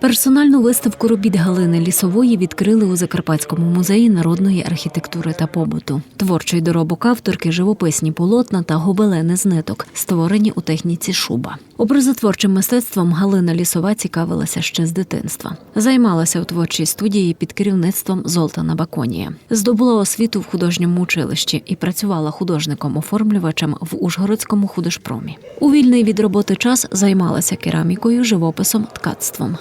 Персональну виставку робіт Галини Лісової відкрили у Закарпатському музеї народної архітектури та побуту. Творчий доробок авторки, живописні полотна та гобелени з ниток, створені у техніці шуба. Образотворчим мистецтвом Галина Лісова цікавилася ще з дитинства. Займалася у творчій студії під керівництвом Золтана Баконія. Здобула освіту в художньому училищі і працювала художником-оформлювачем в Ужгородському художпромі. У вільний від роботи час займалася керамікою, живописом, ткацтвом.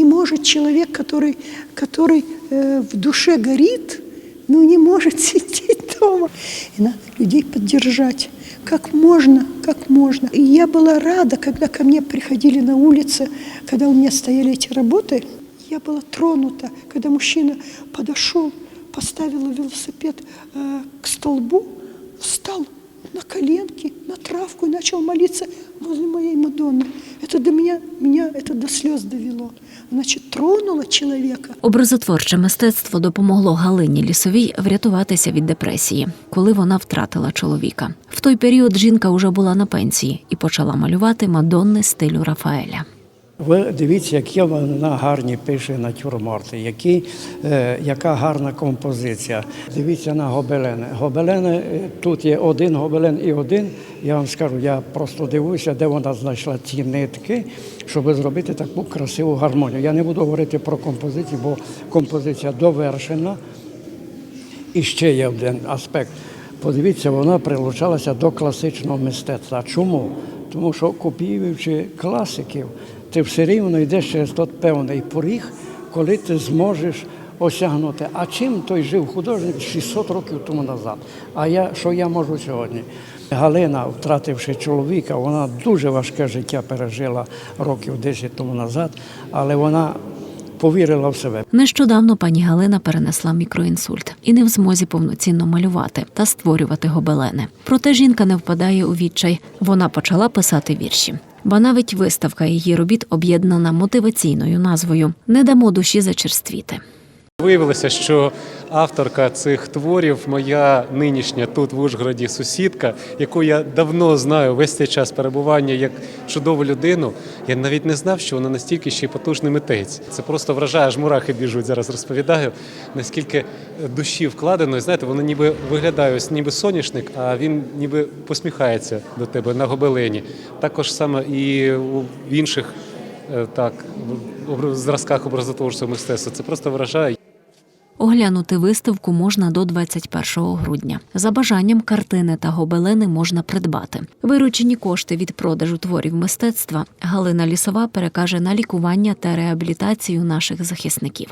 Не, может человек, который, который э, в душе горит, ну не может сидеть дома. И надо людей поддержать. Как можно, как можно. И я была рада, когда ко мне приходили на улице, когда у меня стояли эти работы. Я была тронута, когда мужчина подошел, поставил велосипед э, к столбу, встал на коленки, на травку и начал молиться возле моей Мадонны. Это до меня, меня это до слез довело. Значит, тронуло человека. Образотворче мистецтво допомогло Галині Лісовій врятуватися від депресії, коли вона втратила чоловіка. В той період жінка уже була на пенсії і почала малювати мадонни стилю Рафаеля. Ви дивіться, які вона гарні пише натюрморти, які, е, яка гарна композиція. Дивіться на гобелени. Гобелени, е, тут є один гобелен і один. Я вам скажу, я просто дивуюся, де вона знайшла ці нитки, щоб зробити таку красиву гармонію. Я не буду говорити про композицію, бо композиція довершена. І ще є один аспект. Подивіться, вона прилучалася до класичного мистецтва. Чому? Тому що копіюючи класиків, ти все рівно йдеш через той певний поріг, коли ти зможеш осягнути. А чим той жив художник 600 років тому назад? А я що я можу сьогодні? Галина, втративши чоловіка, вона дуже важке життя пережила років 10 тому назад, але вона повірила в себе. Нещодавно пані Галина перенесла мікроінсульт і не в змозі повноцінно малювати та створювати гобелени. Проте жінка не впадає у відчай. Вона почала писати вірші. Ба навіть виставка її робіт об'єднана мотиваційною назвою Не дамо душі зачерствіти. Виявилося, що авторка цих творів моя нинішня тут в Ужгороді сусідка, яку я давно знаю весь цей час перебування як чудову людину. Я навіть не знав, що вона настільки ще й потужний митець. Це просто вражає, аж мурахи біжуть зараз. Розповідаю, наскільки душі вкладено. І знаєте, воно ніби виглядає ось ніби соняшник, а він ніби посміхається до тебе на гобелені. Також саме і у інших е, так в зразках образотворчого мистецтва. Це просто вражає. Оглянути виставку можна до 21 грудня. За бажанням картини та гобелени можна придбати. Виручені кошти від продажу творів мистецтва Галина Лісова перекаже на лікування та реабілітацію наших захисників.